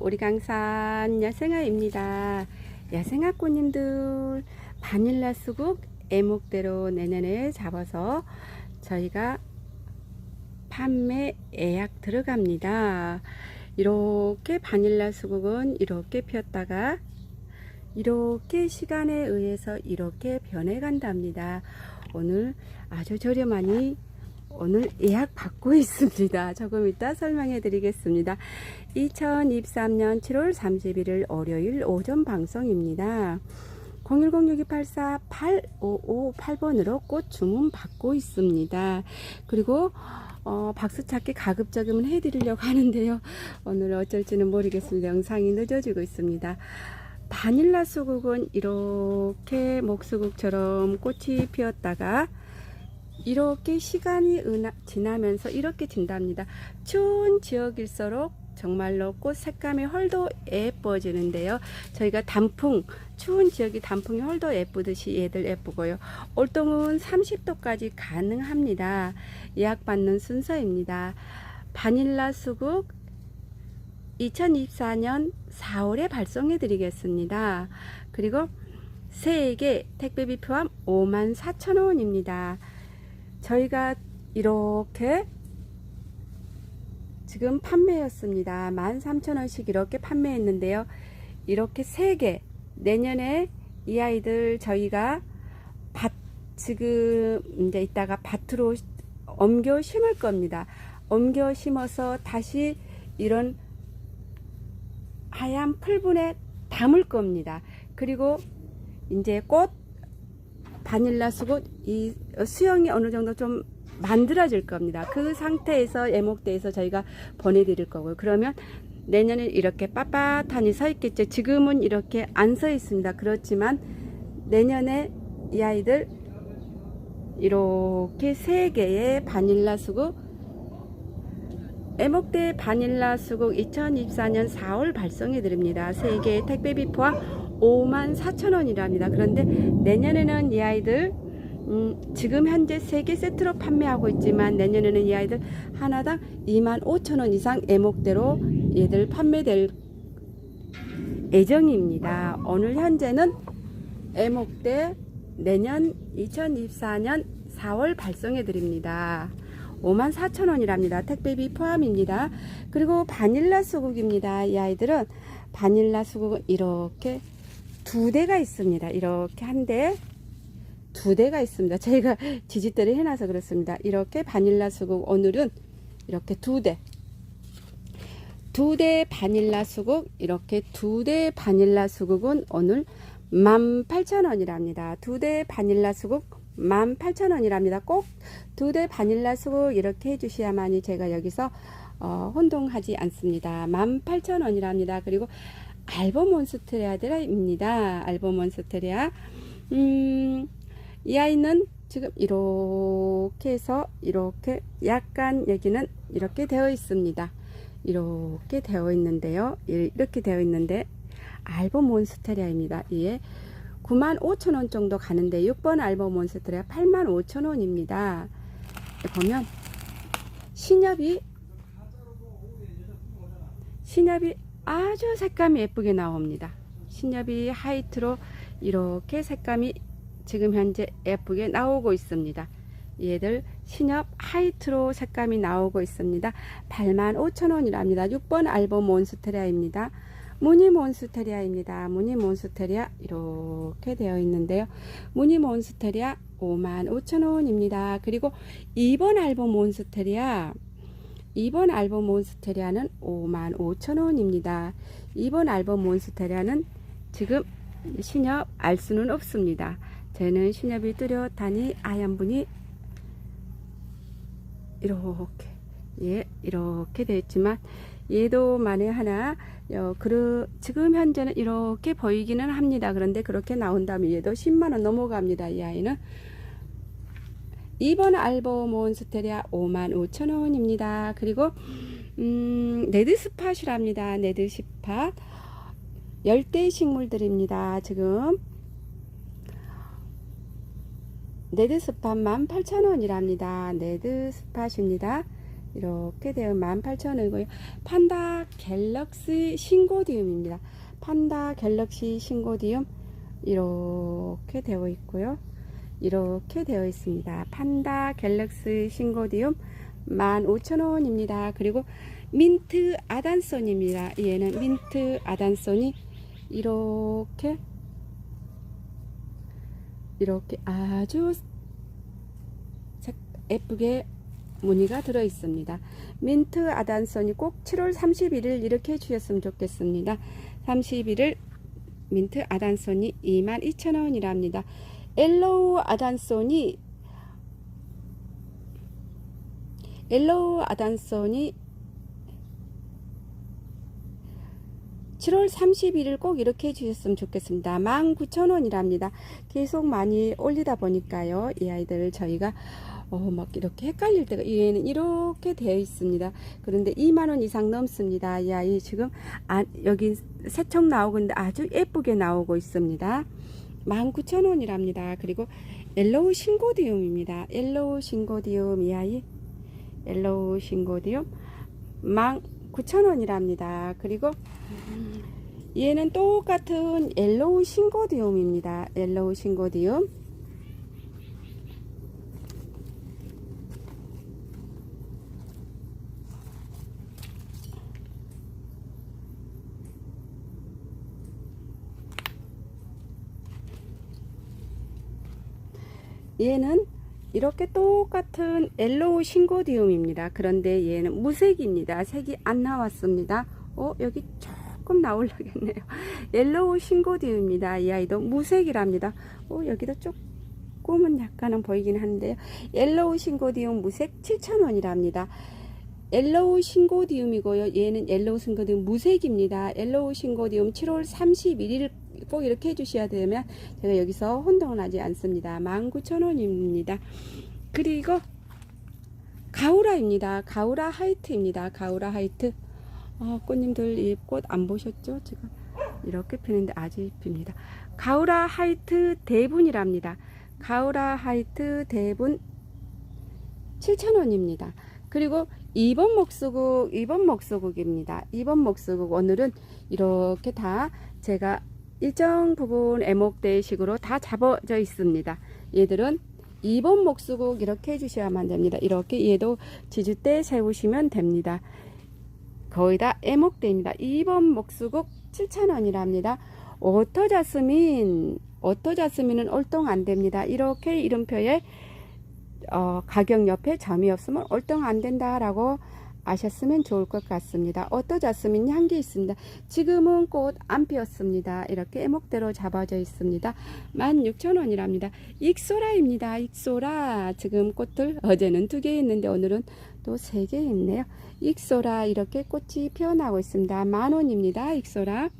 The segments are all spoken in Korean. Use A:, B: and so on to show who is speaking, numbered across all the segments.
A: 우리 강산 야생아입니다. 야생아꽃님들 바닐라 수국 애목대로 내년에 잡아서 저희가 판매 예약 들어갑니다. 이렇게 바닐라 수국은 이렇게 피었다가 이렇게 시간에 의해서 이렇게 변해간답니다. 오늘 아주 저렴하니 오늘 예약 받고 있습니다. 조금 이따 설명해 드리겠습니다. 2023년 7월 31일 월요일 오전 방송입니다. 010-6284-8558번으로 꽃 주문 받고 있습니다. 그리고 어, 박수 찾기 가급적이면 해드리려고 하는데요. 오늘 어쩔지는 모르겠습니다. 영상이 늦어지고 있습니다. 바닐라 수국은 이렇게 목수국처럼 꽃이 피었다가 이렇게 시간이 지나면서 이렇게 진답니다. 추운 지역일수록 정말로 꽃 색감이 헐도 예뻐지는데요. 저희가 단풍, 추운 지역이 단풍이 헐도 예쁘듯이 얘들 예쁘고요. 올동은 30도까지 가능합니다. 예약받는 순서입니다. 바닐라 수국 2024년 4월에 발송해 드리겠습니다. 그리고 3개 택배비 포함 54,000원입니다. 저희가 이렇게 지금 판매였습니다. 13,000원씩 이렇게 판매했는데요. 이렇게 3개 내년에 이 아이들 저희가 밭 지금 이제 이따가 밭으로 옮겨 심을 겁니다. 옮겨 심어서 다시 이런 하얀 풀분에 담을 겁니다. 그리고 이제 꽃 바닐라 수국 이 수영이 어느 정도 좀 만들어질 겁니다. 그 상태에서 예목대에서 저희가 보내드릴 거고요. 그러면 내년에 이렇게 빳빳하니 서 있겠죠. 지금은 이렇게 안 서 있습니다. 그렇지만 내년에 이 아이들 이렇게 세 개의 바닐라 수국 애목대 바닐라 수국 2024년 4월 발송해 드립니다. 세 개의 택배비 포함 5만 4천 원이랍니다. 그런데 내년에는 이 아이들 음, 지금 현재 세개 세트로 판매하고 있지만 내년에는 이 아이들 하나당 2만 5천 원 이상 애목대로 얘들 판매될 예정입니다. 오늘 현재는 애목대 내년 2024년 4월 발송해 드립니다. 5만 4천 원이랍니다. 택배비 포함입니다. 그리고 바닐라 수국입니다. 이 아이들은 바닐라 수국은 이렇게 두 대가 있습니다. 이렇게 한 대, 두 대가 있습니다. 저희가 지지대를 해놔서 그렇습니다. 이렇게 바닐라 수국 오늘은 이렇게 두 대. 두 대 바닐라 수국, 이렇게 두 대 바닐라 수국은 오늘 18,000원이랍니다. 두 대 바닐라 수국 18,000원이랍니다. 꼭 두 대 바닐라 수국 이렇게 해주셔야만이 제가 여기서 어, 혼동하지 않습니다. 18,000원이랍니다. 그리고. 알범 몬스테리아. 음, 이 아이는 지금 이렇게 해서 이렇게 약간 여기는 이렇게 되어 있습니다. 이렇게 되어 있는데요. 이렇게 되어 있는데 알범 몬스테리아입니다. 이에 95,000원 정도 가는데 6번 알범 몬스테리아 85,000원입니다. 보면 신엽이 신엽이 아주 색감이 예쁘게 나옵니다. 신엽이 하이트로 이렇게 색감이 지금 현재 예쁘게 나오고 있습니다. 얘들 신엽 하이트로 색감이 나오고 있습니다. 85,000원이랍니다. 6번 알범 몬스테리아입니다. 무늬 몬스테리아입니다. 무늬 몬스테리아 이렇게 되어 있는데요. 무늬 몬스테리아 55,000원입니다. 그리고 2번 알범 몬스테리아 2번 알범 몬스테리아는 55,000원입니다. 2번 알범 몬스테리아는 지금 신엽 알 수는 없습니다. 저는 신엽이 뚜렷하니 아얀 분이 이렇게 예 이렇게 되었지만 얘도 만에 하나 어, 그, 지금 현재는 이렇게 보이기는 합니다. 그런데 그렇게 나온다면 얘도 10만원 넘어갑니다. 이 아이는 2번 알보 몬스테리아 55,000원입니다. 그리고 음, 네드스팟이랍니다. 네드스팟 열대 식물들입니다. 지금 네드스팟 18,000원이랍니다. 네드스팟입니다. 이렇게 되어 18,000원이고요. 판다 갤럭시 신고디움입니다. 판다 갤럭시 신고디움 이렇게 되어 있고요. 이렇게 되어 있습니다. 판다 갤럭시 신고디움 15,000원입니다. 그리고 민트 아단손입니다. 얘는 민트 아단손이 이렇게 이렇게 아주 색- 예쁘게 무늬가 들어 있습니다. 민트 아단손이 꼭 7월 31일 이렇게 해주셨으면 좋겠습니다. 31일 민트 아단손이 22,000원이랍니다. 엘로우 아단손이 엘로우 아단손이 7월 31일 꼭 이렇게 해주셨으면 좋겠습니다. 19,000원이랍니다. 계속 많이 올리다 보니까요. 이 아이들 저희가 어, 막 이렇게 헷갈릴 때가 얘는 이렇게 되어 있습니다. 그런데 2만원 이상 넘습니다. 이 아이 지금 아, 여기 세척 나오고 있는데 아주 예쁘게 나오고 있습니다. 19,000원이랍니다. 그리고 옐로우 신고디움입니다. 옐로우 신고디움 이 아이 옐로우 신고디움 19,000원이랍니다. 그리고 얘는 똑같은 옐로우 신고디움입니다. 옐로우 신고디움 얘는 이렇게 똑같은 옐로우 신고디움입니다. 그런데 얘는 무색입니다. 색이 안 나왔습니다. 어, 여기 조금 나오려겠네요. 옐로우 신고디움입니다. 이 아이도 무색이랍니다. 어, 여기도 조금은 약간은 보이긴 한데요. 옐로우 신고디움 무색 7,000원이랍니다. 옐로우 신고디움이고요. 얘는 옐로우 신고디움 무색입니다. 옐로우 신고디움 7월 31일 꼭 이렇게 해주셔야 되면 제가 여기서 혼동을 하지 않습니다. 19,000원입니다. 그리고 가우라입니다. 가우라 하이트입니다. 가우라 하이트. 아, 꽃님들 이 꽃 안 보셨죠? 지금 이렇게 피는데 아주 이쁩니다. 가우라 하이트 대분이랍니다. 가우라 하이트 대분 7,000원입니다. 그리고 2번 목수국, 2번 목수국입니다. 2번 목수국 오늘은 이렇게 다 제가 일정 부분 애목대식으로 다 잡아져 있습니다. 얘들은 2번 목수국 이렇게 해주셔야만 됩니다. 이렇게 얘도 지주대 세우시면 됩니다. 거의 다 애목대입니다. 2번 목수국 7,000원이랍니다. 오토자스민, 오토자스민은 올동 안 됩니다. 이렇게 이름표에 어, 가격 옆에 점이 없으면 올동 안 된다라고 아셨으면 좋을 것 같습니다. 오토자스민 향기 있습니다. 지금은 꽃 안 피었습니다. 이렇게 애목대로 잡아져 있습니다. 16,000원이랍니다. 익소라입니다. 익소라. 지금 꽃들 어제는 두 개 있는데 오늘은 또 세 개 있네요. 익소라 이렇게 꽃이 피어나고 있습니다. 만원입니다. 익소라.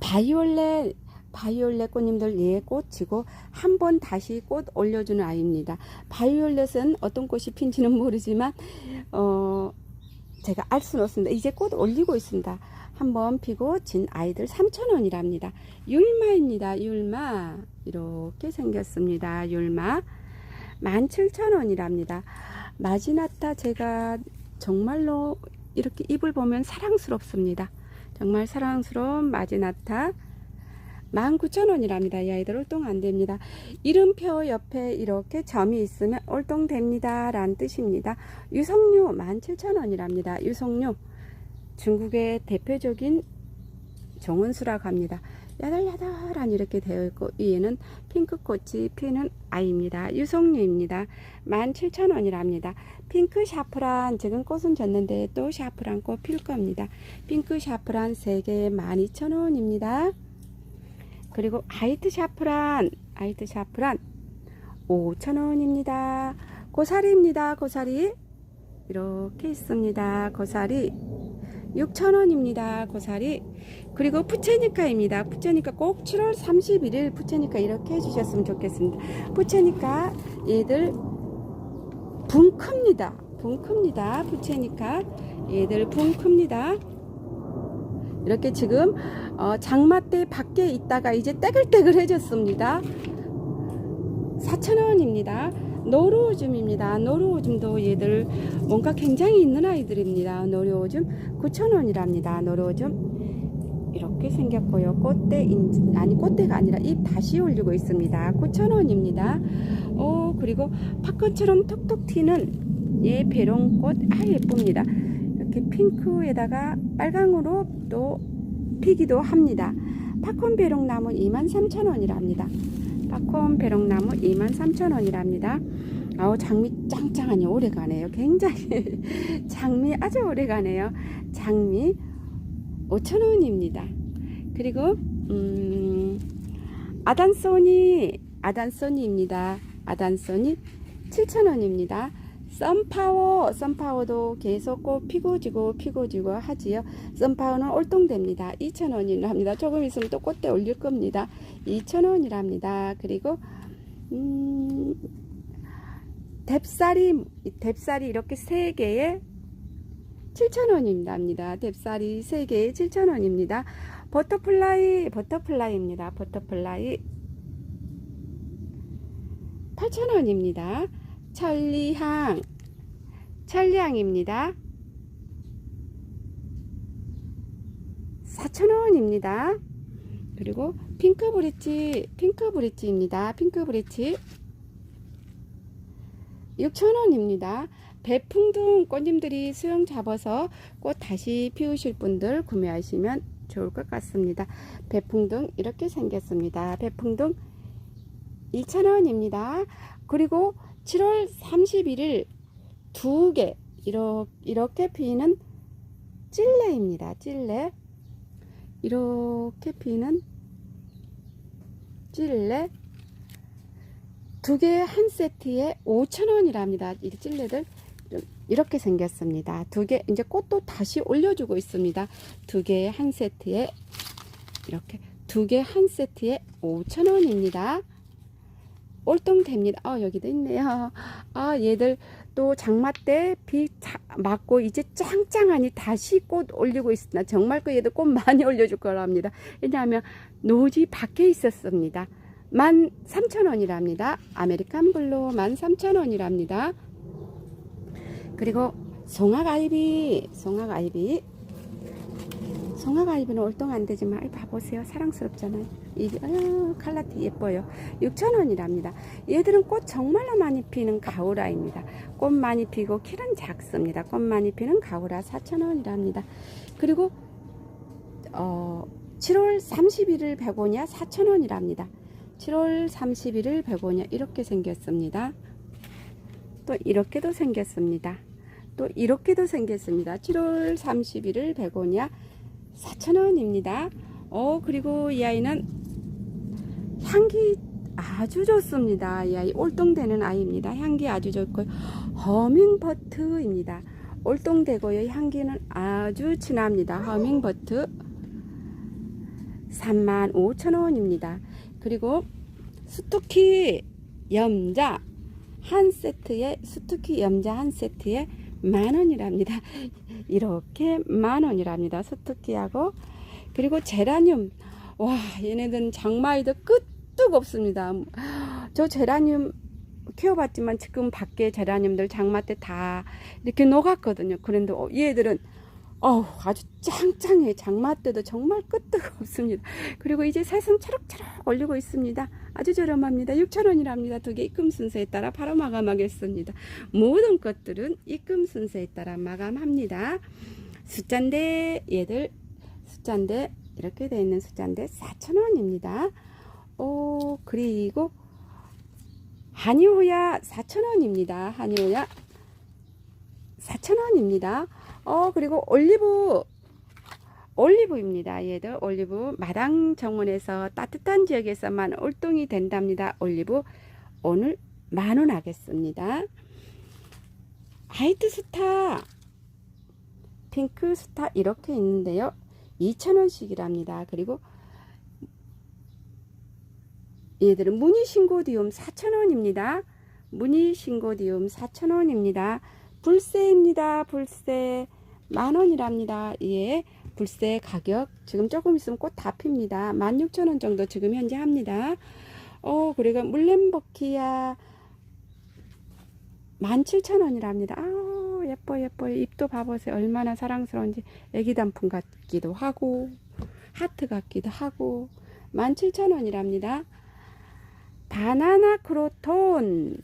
A: 바이올렛 바이올렛 꽃님들 얘 꽃이고 한 번 다시 꽃 올려주는 아이입니다. 바이올렛은 어떤 꽃이 핀지는 모르지만 어 제가 알 수는 없습니다. 이제 꽃 올리고 있습니다. 한 번 피고 진 아이들 3,000원이랍니다. 율마입니다. 율마 이렇게 생겼습니다. 율마 17,000원이랍니다. 마지나타 제가 정말로 이렇게 잎을 보면 사랑스럽습니다. 정말 사랑스러운 마지나타 19,000원이랍니다. 이 아이들 올동 안 됩니다. 이름표 옆에 이렇게 점이 있으면 올동됩니다. 라는 뜻입니다. 유성류 17,000원이랍니다. 유성류 중국의 대표적인 정원수라고 합니다. 야들야들한 이렇게 되어 있고 위에는 핑크꽃이 피는 아이입니다. 유성류입니다. 17,000원이랍니다. 핑크 샤프란 지금 꽃은 졌는데 또 샤프란 꽃 필 겁니다. 핑크 샤프란 3개 12,000원입니다. 그리고 아이트 샤프란 아이트 샤프란 5,000원입니다. 고사리입니다. 고사리 이렇게 있습니다. 고사리 6,000원입니다. 고사리 그리고 푸체니카입니다. 푸체니카 꼭 7월 31일 푸체니카 이렇게 해주셨으면 좋겠습니다. 푸체니카 얘들 분 큽니다. 분 큽니다. 푸체니카 얘들 분 큽니다. 이렇게 지금 어, 장마 때 밖에 있다가 이제 떼글떼글 해졌습니다. 4,000원입니다. 노루오줌입니다. 노루오줌도 얘들 뭔가 굉장히 있는 아이들입니다. 노루오줌 9,000원이랍니다. 노루오줌 이렇게 생겼고요. 꽃대 인, 아니 꽃대가 아니라 잎 다시 올리고 있습니다. 9,000원입니다. 어 그리고 팝콘처럼 톡톡 튀는 얘 배롱꽃 아 예쁩니다. 이렇게 핑크에다가 빨강으로 또 피기도 합니다. 팝콘 배롱나무 23,000원이랍니다. 팝콘 배롱나무 23,000원이랍니다. 아우 장미 짱짱하니 오래가네요. 굉장히 장미 아주 오래가네요. 장미 5,000원입니다. 그리고 음, 아단소니 아단소니입니다. 아단소니 7,000원입니다. 썬파워, 썬파워도 계속 꽃 피고 지고 피고 지고 하지요. 썬파워는 올동됩니다. 2,000원이랍니다. 조금 있으면 또 꽃대 올릴 겁니다. 2,000원이랍니다. 그리고 음, 뎁살이 뎁살이 이렇게 세 개에 7,000원입니다. 뎁살이 세 개에 7,000원입니다. 버터플라이 버터플라이입니다. 버터플라이 8,000원입니다. 천리향 천리향입니다. 4,000원입니다. 그리고 핑크 브릿지 핑크 브릿지입니다. 핑크 브릿지 6,000원입니다. 배풍등 꽃님들이 수영 잡아서 꽃 다시 피우실 분들 구매하시면 좋을 것 같습니다. 배풍등 이렇게 생겼습니다. 배풍등 2,000원입니다. 그리고 7월 31일 두개 이렇게 피는 찔레입니다. 찔레 이렇게 피는 찔레 두 개 한 세트에 5,000원이랍니다. 이 찔레들 이렇게 생겼습니다. 두 개 이제 꽃도 다시 올려주고 있습니다. 두 개 한 세트에 이렇게 두 개 한 세트에 5,000원입니다. 올동됩니다. 어, 여기도 있네요. 아, 얘들 또 장마 때 비 맞고 이제 짱짱하니 다시 꽃 올리고 있습니다. 정말 그 얘도 꽃 많이 올려줄 거랍니다. 왜냐하면 노지 밖에 있었습니다. 13,000원이랍니다. 아메리칸 블루 13,000원이랍니다. 그리고 송화가이비, 송화가이비 송화가이비는 올동 안 되지만 봐보세요. 사랑스럽잖아요. 이 아유 칼라티 예뻐요. 6,000원이랍니다. 얘들은 꽃 정말로 많이 피는 가오라입니다. 꽃 많이 피고 키는 작습니다. 꽃 많이 피는 가오라 4,000원이랍니다. 그리고 어 7월 31일 베고니아 4,000원이랍니다. 7월 31일 베고니아 이렇게 생겼습니다. 또 이렇게도 생겼습니다. 또 이렇게도 생겼습니다. 7월 31일 베고니아 4,000원입니다. 어, 그리고 이 아이는 향기 아주 좋습니다. 이 아이 올동되는 아이입니다. 향기 아주 좋고 허밍버트입니다. 올동되고요. 향기는 아주 진합니다. 허밍버트 35,000원입니다. 그리고 스투키 염자 한 세트에 스투키 염자 한 세트에 만 원이랍니다. 이렇게 만 원이랍니다. 스투키하고 그리고 제라늄 와 얘네들은 장마에도 끝도 없습니다. 저 제라늄 키워봤지만 지금 밖에 제라늄들 장마 때 다 이렇게 녹았거든요. 그런데 어, 얘들은 어 아주 짱짱해. 장마 때도 정말 끝도 없습니다. 그리고 이제 새순 차럭차럭 올리고 있습니다. 아주 저렴합니다. 6,000원이랍니다. 두 개 입금 순서에 따라 바로 마감하겠습니다. 모든 것들은 입금 순서에 따라 마감합니다. 숫자인데 얘들 숫자인데 이렇게 되어 있는 숫자인데 4,000원입니다. 오 그리고 한이호야 4,000원입니다. 한이호야 4,000원입니다. 어, 그리고 올리브, 올리브입니다. 얘도 올리브 마당 정원에서 따뜻한 지역에서만 올동이 된답니다. 올리브 오늘 만원 하겠습니다. 화이트 스타, 핑크 스타 이렇게 있는데요. 2,000원씩이랍니다. 그리고 얘들은 무늬 신고디움 4,000원입니다. 무늬 신고디움 4,000원입니다. 불세입니다. 불세 만원이랍니다. 예. 불세 가격 지금 조금 있으면 꽃 다 핍니다. 16,000원 정도 지금 현재 합니다. 어, 그리고 물렘버키야 17,000원이랍니다. 아 예뻐 예뻐 입도 봐보세요. 얼마나 사랑스러운지 애기 단품 같기도 하고 하트 같기도 하고 17,000원이랍니다. 바나나 크로톤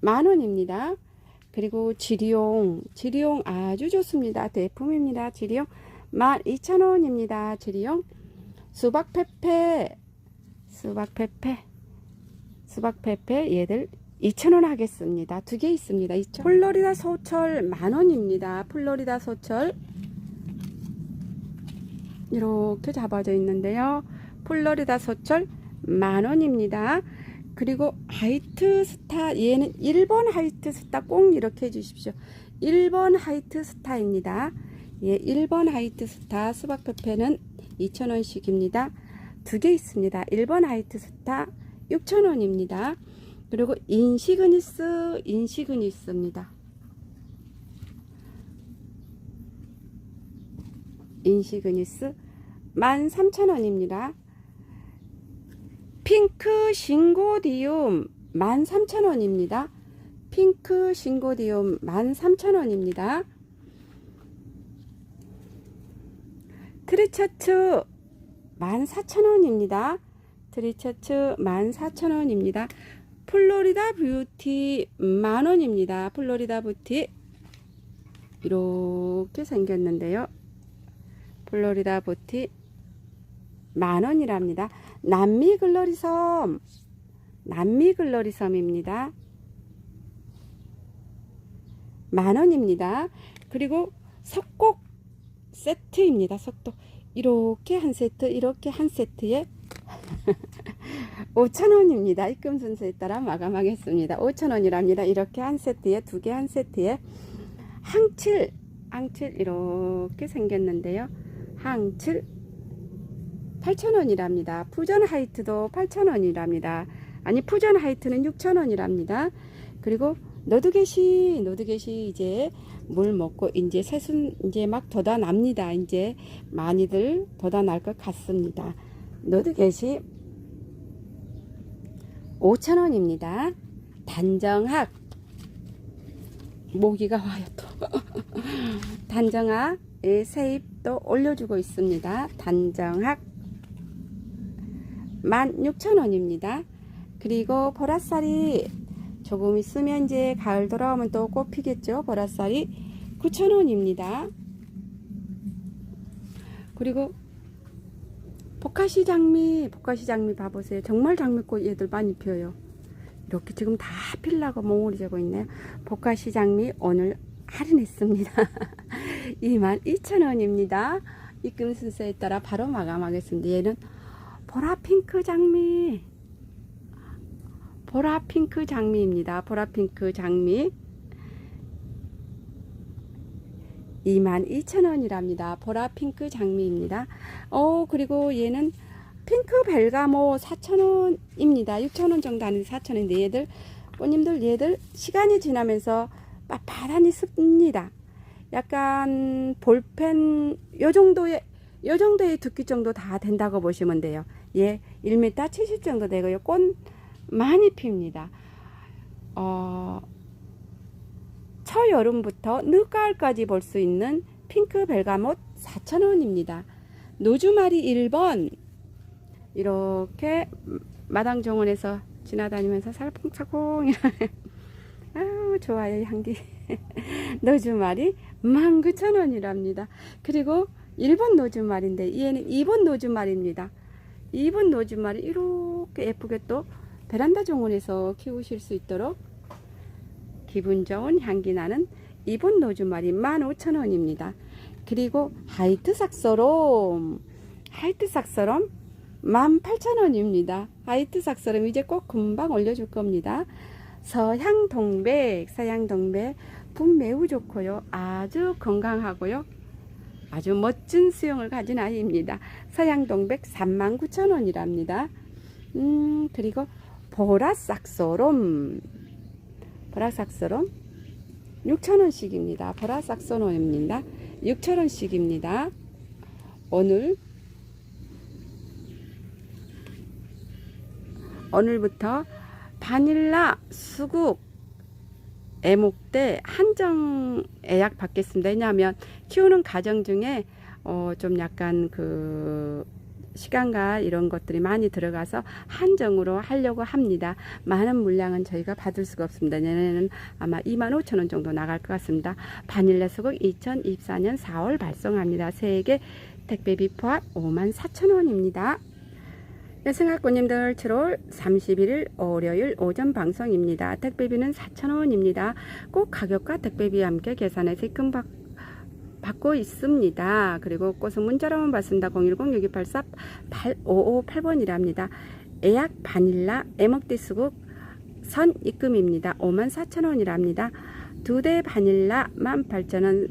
A: 만원입니다. 그리고 지리용 지리용 아주 좋습니다. 대품입니다. 지리용 12,000원입니다. 지리용 수박 페페 수박 페페 수박 페페 얘들 2,000원 하겠습니다. 두 개 있습니다. 2,000원. 플로리다 소철 만원입니다. 플로리다 소철 이렇게 잡아져 있는데요. 플로리다 소철 만원입니다. 그리고 하이트 스타 얘는 1번 하이트 스타 꼭 이렇게 해주십시오. 1번 하이트 스타입니다. 예, 1번 하이트 스타 수박 페페는 2,000원씩입니다. 두 개 있습니다. 1번 하이트 스타 6,000원입니다. 그리고 인시그니스 인시그니스입니다. 인시그니스 13,000원입니다. 핑크 싱고디움 13,000원입니다. 핑크 싱고디움 13,000원입니다. 트리차츠 14,000원입니다. 트리차츠 14,000원입니다. 플로리다 뷰티 만원입니다. 플로리다 뷰티 이렇게 생겼는데요. 플로리다 뷰티 만원이랍니다. 남미 글러리섬 남미 글러리섬입니다. 만원입니다. 그리고 석곡 세트입니다. 석곡 이렇게 한 세트 이렇게 한 세트에 5,000원입니다. 입금 순서에 따라 마감하겠습니다. 5,000원이랍니다. 이렇게 한 세트에 두 개 한 세트에 항칠 항칠 이렇게 생겼는데요. 항칠 8,000원이랍니다. 푸전 하이트도 8,000원이랍니다. 아니 푸전 하이트는 6,000원이랍니다. 그리고 너드게시 너드게시 이제 물 먹고 이제 새순 이제 막 돋아 납니다. 이제 많이들 돋아 날 것 같습니다. 너드게시 5,000원입니다. 단정학 모기가 와요 또 단정학 예, 세입도 올려주고 있습니다. 단정학 16,000원입니다. 그리고 보라쌀이 조금 있으면 이제 가을 돌아오면 또 꽃 피겠죠. 보라쌀이 9,000원입니다. 그리고 보카시 장미, 보카시 장미 봐보세요. 정말 장미꽃 얘들 많이 피어요. 이렇게 지금 다 필라고 몽울이 되고 있네요. 보카시 장미 오늘 할인했습니다. 22,000원입니다. 입금 순서에 따라 바로 마감하겠습니다. 얘는 보라 핑크 장미. 보라 핑크 장미입니다. 보라 핑크 장미. 22,000원이랍니다. 보라 핑크 장미입니다. 어, 그리고 얘는 핑크 벨가모 4,000원입니다. 6,000원 정도 하는 4,000원인데 얘들, 꽃님들 얘들 시간이 지나면서 빳빳하니 습니다. 약간 볼펜 요 정도의 요 정도의 두께 정도 다 된다고 보시면 돼요. 예, 1m 70 정도 되고요. 꽃 많이 핍니다. 어, 초여름부터 늦가을까지 볼 수 있는 핑크 벨가못 4,000원입니다. 노주마리 1번 이렇게 마당 정원에서 지나다니면서 살콩살콩 아우 좋아요 향기 노주마리 19,000원이랍니다. 그리고 1번 노주말인데 얘는 2번 노주말입니다. 2번 노주말이 이렇게 예쁘게 또 베란다 정원에서 키우실 수 있도록 기분 좋은 향기 나는 2번 노주말이 15,000원입니다. 그리고 하이트 삭서롬 하이트 삭서롬 18,000원입니다. 하이트 삭서롬 이제 꼭 금방 올려줄 겁니다. 서향 동백, 서향 동백 분 매우 좋고요. 아주 건강하고요. 아주 멋진 수영을 가진 아이입니다. 서양 동백 39,000원이랍니다. 음, 그리고 보라싹소롬. 보라싹소롬 6,000원씩입니다. 보라싹소롬입니다. 6,000원씩입니다. 오늘 오늘부터 바닐라 수국 애목대 한정 예약 받겠습니다. 왜냐하면 키우는 가정 중에 어, 좀 약간 그 시간과 이런 것들이 많이 들어가서 한정으로 하려고 합니다. 많은 물량은 저희가 받을 수가 없습니다. 내년에는 아마 25,000원 정도 나갈 것 같습니다. 바닐라 수국 2024년 4월 발송합니다. 세개 택배비 포함 54,000원입니다. 여성학부님들 7월 31일 월요일 오전 방송입니다. 택배비는 4,000원입니다. 꼭 가격과 택배비와 함께 계산해서 입금 받, 받고 있습니다. 그리고 꽃은 문자로만 받습니다. 010-6284-8558번이랍니다. 예약 바닐라 에먹디 수국 선 입금입니다. 54,000원이랍니다. 두 대 바닐라 18,000원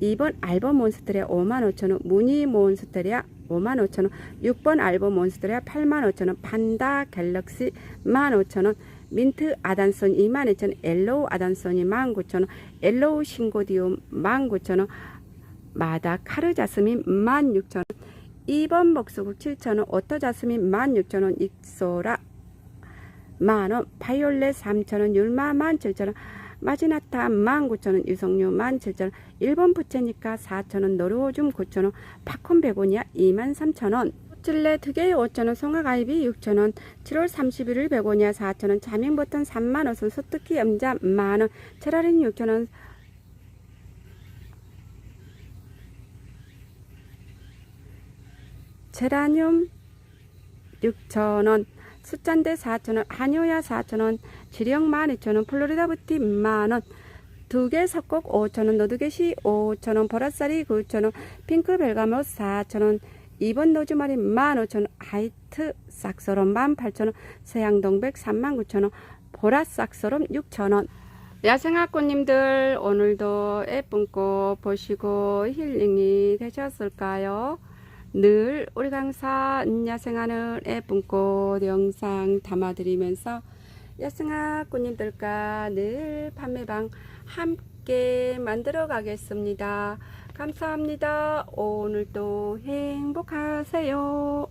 A: 2번 알범 몬스터리아 55,000원 무늬 몬스터리아 55,000원 6번 알범 몬스터리아 85,000원 판다 갤럭시 15,000원 민트 아단손 22,000원 엘로우 아단손이 19,000원 엘로우 싱고디움 19,000원 마다 카르 자스민 16,000원 2번 목수국 7,000원 오토 자스민 16,000원 익소라 만원 바이올렛 3,000원 율마 17,000원 마지나타 19,000원 유성류 17,000원 1번 부채니까 4,000원 노르오줌 9,000원 팝콘 베고니아 23,000원. 찔레 두 개에 5,000원 송화가이비 6,000원 7월 31일 베고니아 4,000원 자명버튼 3만원 소뚜기 염자 만원 체라린 6,000원. 제라늄 6,000원 숫잔대 4,000원 한효야 4,000원 지령 12,000원 플로리다 부티 만원 두 개 석곡 5,000원 노두개시 5,000원 보라쌀이 9,000원 핑크 벨가못 4,000원 2번 노즈마리 15,000원 하이트 싹서롬 18,000원 서양동백 39,000원 보라 싹서롬 6,000원 야생학꽃님들 오늘도 예쁜 꽃 보시고 힐링이 되셨을까요? 늘 우리 강사 야생하는 예쁜 꽃 영상 담아드리면서 야생학꽃님들과 늘 판매방 함께 만들어 가겠습니다. 감사합니다. 오늘도 행복하세요.